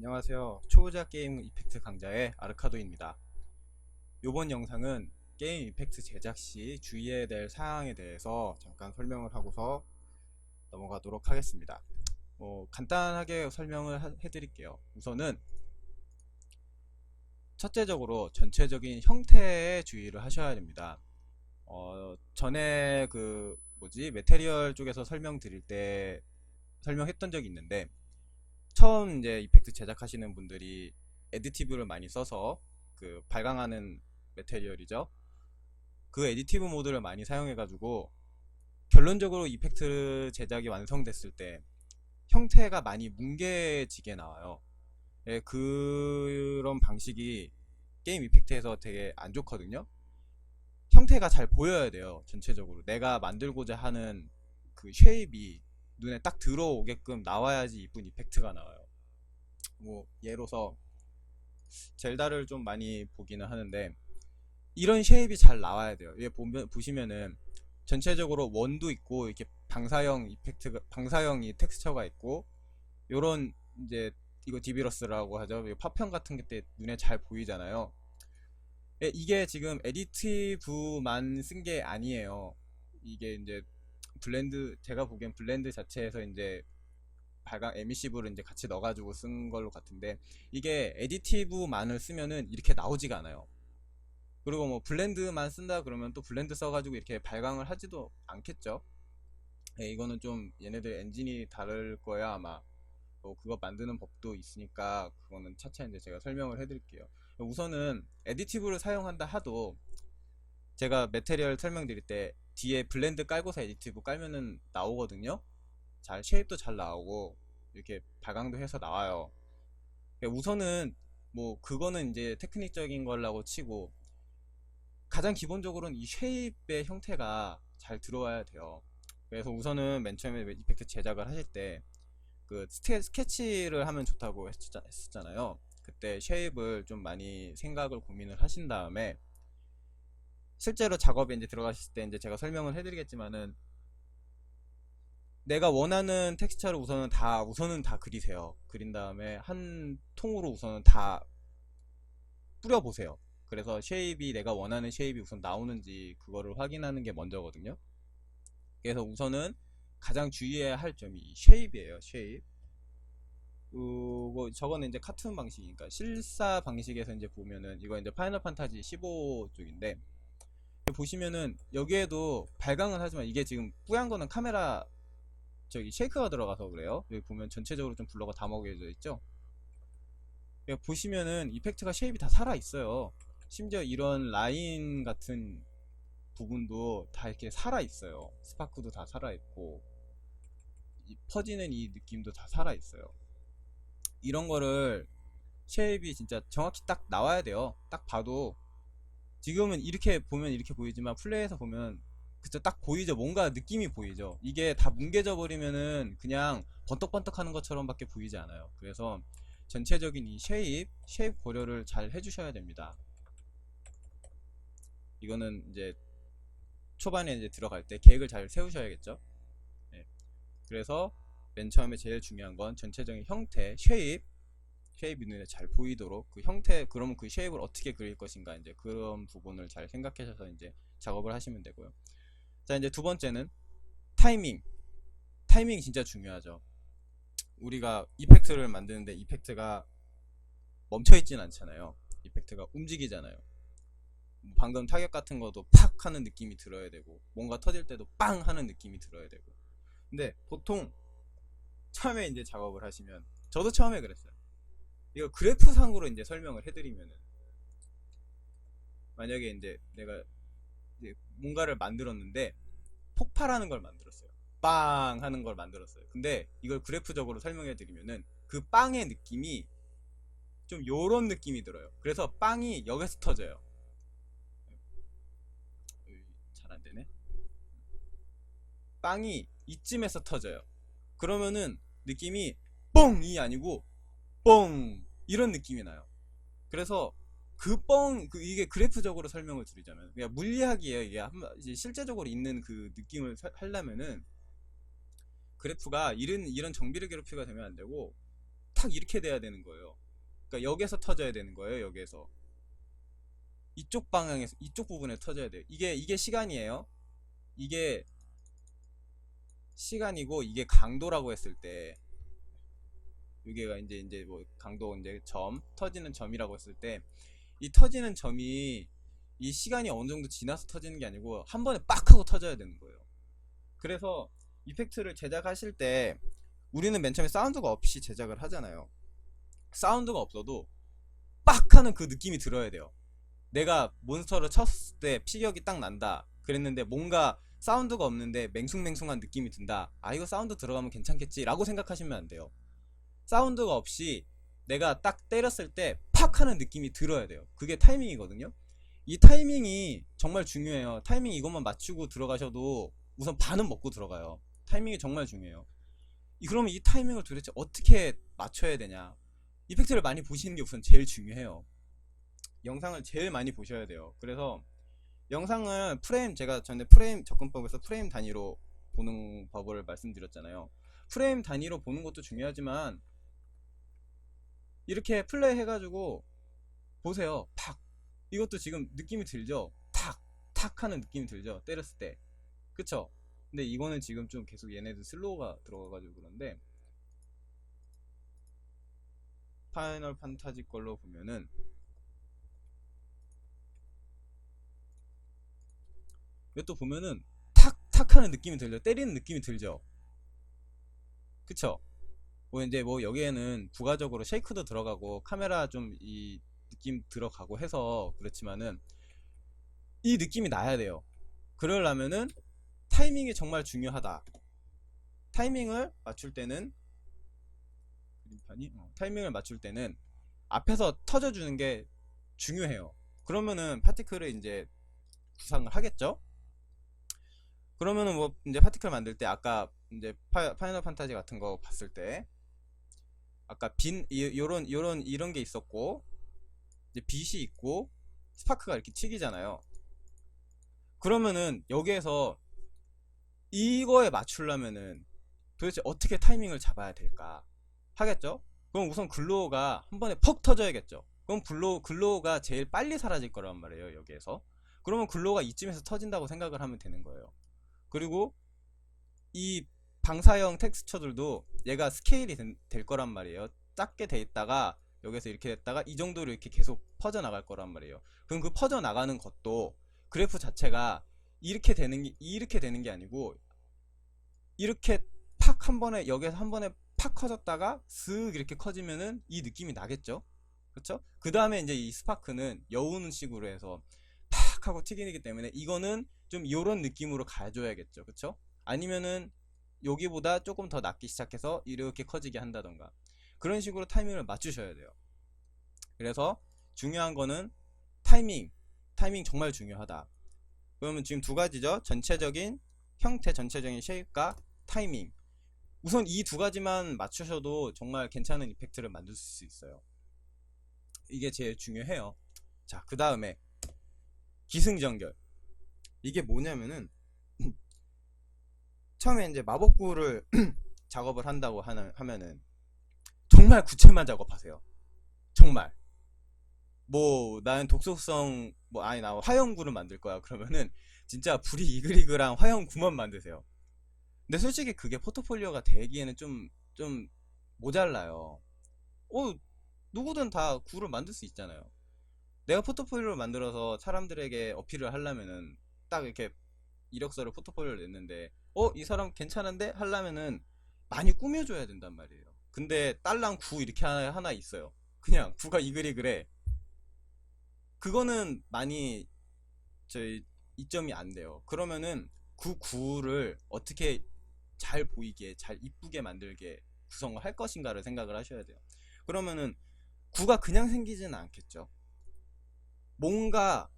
안녕하세요. 초보자 게임 이펙트 강좌의 아르카도입니다. 이번 영상은 게임 이펙트 제작 시 주의해야 될 사항에 대해서 잠깐 설명을 하고서 넘어가도록 하겠습니다. 어, 간단하게 설명을 하- 해드릴게요. 우선은 첫째적으로 전체적인 형태에 주의를 하셔야 됩니다. 어, 전에 그 뭐지 메테리얼 쪽에서 설명드릴 때 설명했던 적이 있는데 처음 이제 이펙트 제작하시는 분들이 에디티브를 많이 써서 그 발광하는 메테리얼이죠. 그 에디티브 모드를 많이 사용해가지고 결론적으로 이펙트 제작이 완성됐을 때 형태가 많이 뭉개지게 나와요. 예, 그런 방식이 게임 이펙트에서 되게 안 좋거든요. 형태가 잘 보여야 돼요. 전체적으로 내가 만들고자 하는 그 쉐입이 눈에 딱 들어오게끔 나와야지 이쁜 이펙트가 나와요. 뭐 예로서 젤다를 좀 많이 보기는 하는데 이런 쉐입이 잘 나와야 돼요. 얘 보면 보시면은 전체적으로 원도 있고 이렇게 방사형 이펙트 방사형이 텍스처가 있고 요런 이제 이거 디비러스라고 하죠. 이 파편 같은 게 때 눈에 잘 보이잖아요. 예, 이게 지금 에디티브만 쓴 게 아니에요. 이게 이제 블렌드 제가 보기엔 블렌드 자체에서 이제 발광 에미시브를 이제 같이 넣어가지고 쓴 걸로 같은데 이게 에디티브만을 쓰면은 이렇게 나오지가 않아요. 그리고 뭐 블렌드만 쓴다 그러면 또 블렌드 써가지고 이렇게 발광을 하지도 않겠죠. 예, 이거는 좀 얘네들 엔진이 다를 거야 아마. 뭐 그거 만드는 법도 있으니까 그거는 차차 이제 제가 설명을 해드릴게요. 우선은 에디티브를 사용한다 하도 제가 메테리얼 설명드릴 때 뒤에 블렌드 깔고서 에디티브 깔면은 나오거든요. 잘 쉐입도 잘 나오고 이렇게 발광도 해서 나와요. 그러니까 우선은 뭐 그거는 이제 테크닉적인 거라고 치고 가장 기본적으로는 이 쉐입의 형태가 잘 들어와야 돼요. 그래서 우선은 맨 처음에 이펙트 제작을 하실 때 그 스케치를 하면 좋다고 했었잖아요. 그때 쉐입을 좀 많이 생각을 고민을 하신 다음에 실제로 작업에 이제 들어가실 때 이제 제가 설명을 해드리겠지만은 내가 원하는 텍스처를 우선은 다 우선은 다 그리세요. 그린 다음에 한 통으로 우선은 다 뿌려 보세요. 그래서 쉐입이 내가 원하는 쉐입이 우선 나오는지 그거를 확인하는 게 먼저거든요. 그래서 우선은 가장 주의해야 할 점이 이 쉐입이에요. 쉐입. 그거 저거는 이제 카툰 방식이니까 실사 방식에서 이제 보면은 이거 이제 파이널 판타지 15 쪽인데 보시면은 여기에도 발광은 하지만 이게 지금 뿌연 거는 카메라 저기 쉐이크가 들어가서 그래요. 여기 보면 전체적으로 좀 블러가 다 먹여져 있죠. 여기 보시면은 이펙트가 쉐입이 다 살아 있어요. 심지어 이런 라인 같은 부분도 다 이렇게 살아 있어요. 스파크도 다 살아 있고 이 퍼지는 이 느낌도 다 살아 있어요. 이런 거를 쉐입이 진짜 정확히 딱 나와야 돼요. 딱 봐도 지금은 이렇게 보면 이렇게 보이지만 플레이에서 보면 그쵸 딱 보이죠. 뭔가 느낌이 보이죠. 이게 다 뭉개져 버리면은 그냥 번떡번떡 하는 것처럼 밖에 보이지 않아요. 그래서 전체적인 이 쉐입 쉐입 고려를 잘 해주셔야 됩니다. 이거는 이제 초반에 이제 들어갈 때 계획을 잘 세우셔야겠죠? 네. 그래서 맨 처음에 제일 중요한 건 전체적인 형태 쉐입 쉐입이 눈에 잘 보이도록 그 형태 그러면 그 쉐입을 어떻게 그릴 것인가 이제 그런 부분을 잘 생각하셔서 이제 작업을 하시면 되고요. 자 이제 두 번째는 타이밍. 타이밍 진짜 중요하죠. 우리가 이펙트를 만드는데 이펙트가 멈춰 있진 않잖아요. 이펙트가 움직이잖아요. 뭐 방금 타격 같은 것도 팍 하는 느낌이 들어야 되고 뭔가 터질 때도 빵 하는 느낌이 들어야 되고. 근데 보통 처음에 이제 작업을 하시면 저도 처음에 그랬어요. 이거 그래프 상으로 이제 설명을 해드리면은 만약에 이제 내가 이제 뭔가를 만들었는데 폭발하는 걸 만들었어요. 빵 하는 걸 만들었어요. 근데 이걸 그래프적으로 설명해 드리면은 그 빵의 느낌이 좀 요런 느낌이 들어요. 그래서 빵이 여기서 터져요. 잘 안 되네. 빵이 이쯤에서 터져요. 그러면은 느낌이 뻥이 아니고 뻥 이런 느낌이 나요. 그래서 그 뻥, 그 이게 그래프적으로 설명을 드리자면 그냥 물리학이에요. 이게 이제 실제적으로 있는 그 느낌을 사- 하려면은 그래프가 이런 이런 정비례 그래프가 되면 안 되고 탁 이렇게 돼야 되는 거예요. 그러니까 여기에서 터져야 되는 거예요. 여기에서 이쪽 방향에서 이쪽 부분에 터져야 돼요. 이게 이게 시간이에요. 이게 시간이고 이게 강도라고 했을 때 여기가 이제 이제 뭐 강도 이제 점 터지는 점이라고 했을 때 이 터지는 점이 이 시간이 어느 정도 지나서 터지는 게 아니고 한 번에 빡 하고 터져야 되는 거예요. 그래서 이펙트를 제작하실 때 우리는 맨 처음에 사운드가 없이 제작을 하잖아요. 사운드가 없어도 빡 하는 그 느낌이 들어야 돼요. 내가 몬스터를 쳤을 때 피격이 딱 난다. 그랬는데 뭔가 사운드가 없는데 맹숭맹숭한 느낌이 든다. 아, 이거 사운드 들어가면 괜찮겠지. 라고 생각하시면 안 돼요. 사운드가 없이 내가 딱 때렸을 때 팍 하는 느낌이 들어야 돼요. 그게 타이밍이거든요. 이 타이밍이 정말 중요해요. 타이밍 이것만 맞추고 들어가셔도 우선 반은 먹고 들어가요. 타이밍이 정말 중요해요. 이- 그러면 이 타이밍을 도대체 어떻게 맞춰야 되냐? 이펙트를 많이 보시는 게 우선 제일 중요해요. 영상을 제일 많이 보셔야 돼요. 그래서 영상을 프레임 제가 전에 프레임 접근법에서 프레임 단위로 보는 법을 말씀드렸잖아요. 프레임 단위로 보는 것도 중요하지만 이렇게 플레이 해가지고 보세요. 팍 이것도 지금 느낌이 들죠? 탁, 탁 하는 느낌이 들죠? 때렸을 때. 그쵸? 근데 이거는 지금 좀 계속 얘네들 슬로우가 들어가가지고 그런데 파이널 판타지 걸로 보면은 이것도 보면은 탁 탁 하는 느낌이 들죠? 때리는 느낌이 들죠? 그쵸? 뭐 이제 뭐 여기에는 부가적으로 쉐이크도 들어가고 카메라 좀 이 느낌 들어가고 해서 그렇지만은 이 느낌이 나야 돼요. 그러려면은 타이밍이 정말 중요하다. 타이밍을 맞출 때는 어, 타이밍을 맞출 때는 앞에서 터져주는 게 중요해요. 그러면은 파티클을 이제 구상을 하겠죠. 그러면은 뭐 이제 파티클 만들 때 아까 이제 파, 파이널 판타지 같은 거 봤을 때 아까 빈 이- 요런 요런 이런 게 있었고 이제 빛이 있고 스파크가 이렇게 튀기잖아요. 그러면은 여기에서 이거에 맞추려면은 도대체 어떻게 타이밍을 잡아야 될까 하겠죠? 그럼 우선 글로우가 한 번에 퍽 터져야겠죠. 그럼 글로우 글로우가 제일 빨리 사라질 거란 말이에요 여기에서. 그러면 글로우가 이쯤에서 터진다고 생각을 하면 되는 거예요. 그리고 이 방사형 텍스처들도 얘가 스케일이 된- 될 거란 말이에요. 작게 돼 있다가 여기서 이렇게 됐다가 이 정도로 이렇게 계속 퍼져 나갈 거란 말이에요. 그럼 그 퍼져 나가는 것도 그래프 자체가 이렇게 되는 게 이렇게 되는 게 아니고 이렇게 팍 한 번에 여기서 한 번에 팍 커졌다가 슥 이렇게 커지면은 이 느낌이 나겠죠? 그렇죠? 그 다음에 이제 이 스파크는 여우는 식으로 해서 팍 하고 튀기기 때문에 이거는 좀 이런 느낌으로 가져야겠죠, 그렇죠? 아니면은 여기보다 조금 더 낮기 시작해서 이렇게 커지게 한다던가 그런 식으로 타이밍을 맞추셔야 돼요. 그래서 중요한 거는 타이밍, 타이밍 정말 중요하다. 그러면 지금 두 가지죠. 전체적인 형태, 전체적인 쉐입과 타이밍. 우선 이 두 가지만 맞추셔도 정말 괜찮은 이펙트를 만들 수 있어요. 이게 제일 중요해요. 자, 그 다음에 기승전결. 이게 뭐냐면은 처음에 이제 마법구를 작업을 한다고 하는, 하면은 정말 구체만 작업하세요. 정말. 뭐 나는 독소성 뭐 아니 나 화형구를 만들 거야. 그러면은 진짜 불이 이글이글한 화형구만 만드세요. 근데 솔직히 그게 포트폴리오가 되기에는 좀 좀 모자라요. 어 누구든 다 구를 만들 수 있잖아요. 내가 포트폴리오를 만들어서 사람들에게 어필을 하려면은 딱 이렇게 이력서를 포트폴리오를 냈는데 어 이 사람 괜찮은데 하려면은 많이 꾸며줘야 된단 말이에요. 근데 딸랑 구 이렇게 하나, 하나 있어요. 그냥 구가 이글이글해. 그거는 많이 저희 이점이 안 돼요. 그러면은 그 구를 어떻게 잘 보이게, 잘 이쁘게 만들게 구성을 할 것인가를 생각을 하셔야 돼요. 그러면은 구가 그냥 생기지는 않겠죠. 뭔가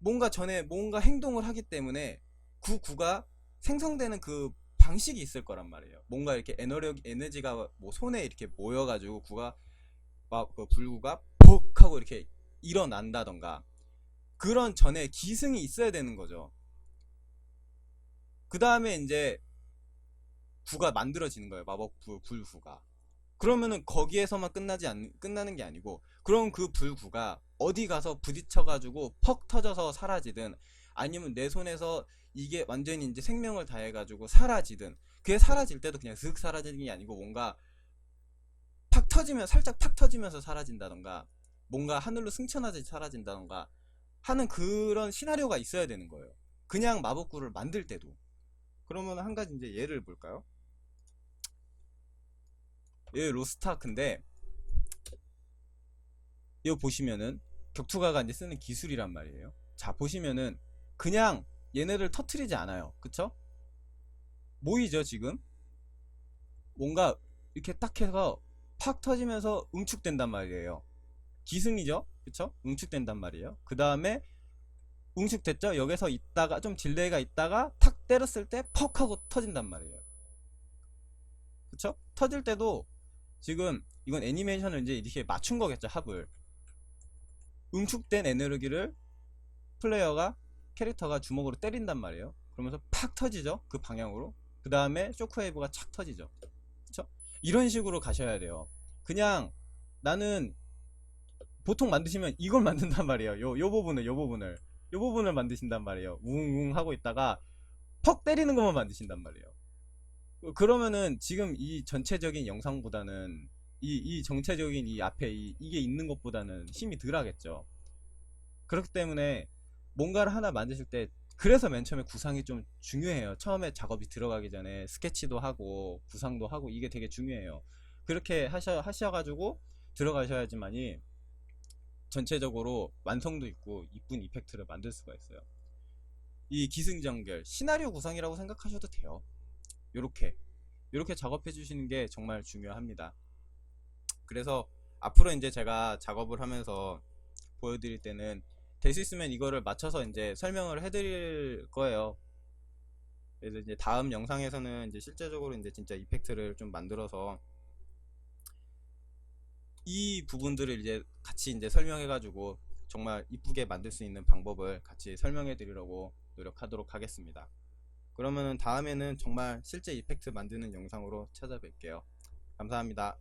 뭔가 전에 뭔가 행동을 하기 때문에 그 구가 생성되는 그 방식이 있을 거란 말이에요. 뭔가 이렇게 에너력 에너지가 뭐 손에 이렇게 모여가지고 구가 막 그 불구가 푹 하고 이렇게 일어난다던가 그런 전에 기승이 있어야 되는 거죠. 그 다음에 이제 구가 만들어지는 거예요. 마법 불, 불구가. 그러면은 거기에서만 끝나지 않, 끝나는 게 아니고 그럼 그 불구가 어디 가서 부딪혀가지고 퍽 터져서 사라지든 아니면 내 손에서 이게 완전히 이제 생명을 다해가지고 사라지든 그게 사라질 때도 그냥 슥 사라지는 게 아니고 뭔가 팍 터지면 살짝 팍 터지면서 사라진다던가 뭔가 하늘로 승천하듯이 사라진다던가 하는 그런 시나리오가 있어야 되는 거예요. 그냥 마법구를 만들 때도. 그러면 한 가지 이제 예를 볼까요? 이 로스타크인데 이거 보시면은 격투가가 이제 쓰는 기술이란 말이에요. 자 보시면은 그냥 얘네를 터트리지 않아요. 그쵸? 모이죠 지금? 뭔가 이렇게 딱 해서 팍 터지면서 응축된단 말이에요. 기승이죠? 그쵸? 응축된단 말이에요. 그 다음에 응축됐죠? 여기서 있다가 좀 딜레이가 있다가 탁 때렸을 때 퍽 하고 터진단 말이에요. 그쵸? 터질 때도 지금 이건 애니메이션을 이제 이렇게 맞춘 거겠죠 합을 응축된 에너지를 플레이어가 캐릭터가 주먹으로 때린단 말이에요. 그러면서 팍 터지죠 그 방향으로. 그 다음에 쇼크웨이브가 착 터지죠. 그쵸? 이런 식으로 가셔야 돼요. 그냥 나는 보통 만드시면 이걸 만든단 말이에요. 요, 요 부분을 요 부분을. 요 부분을 만드신단 말이에요. 웅웅 하고 있다가 퍽 때리는 것만 만드신단 말이에요. 어, 그러면은 지금 이 전체적인 영상보다는 이, 이 정체적인 이 앞에 이, 이게 있는 것보다는 힘이 덜 하겠죠. 그렇기 때문에 뭔가를 하나 만드실 때 그래서 맨 처음에 구상이 좀 중요해요. 처음에 작업이 들어가기 전에 스케치도 하고 구상도 하고 이게 되게 중요해요. 그렇게 하셔 하셔가지고 들어가셔야지만이 전체적으로 완성도 있고 이쁜 이펙트를 만들 수가 있어요. 이 기승전결 시나리오 구성이라고 생각하셔도 돼요. 요렇게 요렇게 작업해 주시는 게 정말 중요합니다. 그래서 앞으로 이제 제가 작업을 하면서 보여드릴 때는 될 수 있으면 이거를 맞춰서 이제 설명을 해드릴 거예요. 그래서 이제 다음 영상에서는 이제 실제적으로 이제 진짜 이펙트를 좀 만들어서 이 부분들을 이제 같이 이제 설명해가지고 정말 이쁘게 만들 수 있는 방법을 같이 설명해 드리려고 노력하도록 하겠습니다. 그러면은 다음에는 정말 실제 이펙트 만드는 영상으로 찾아뵐게요. 감사합니다.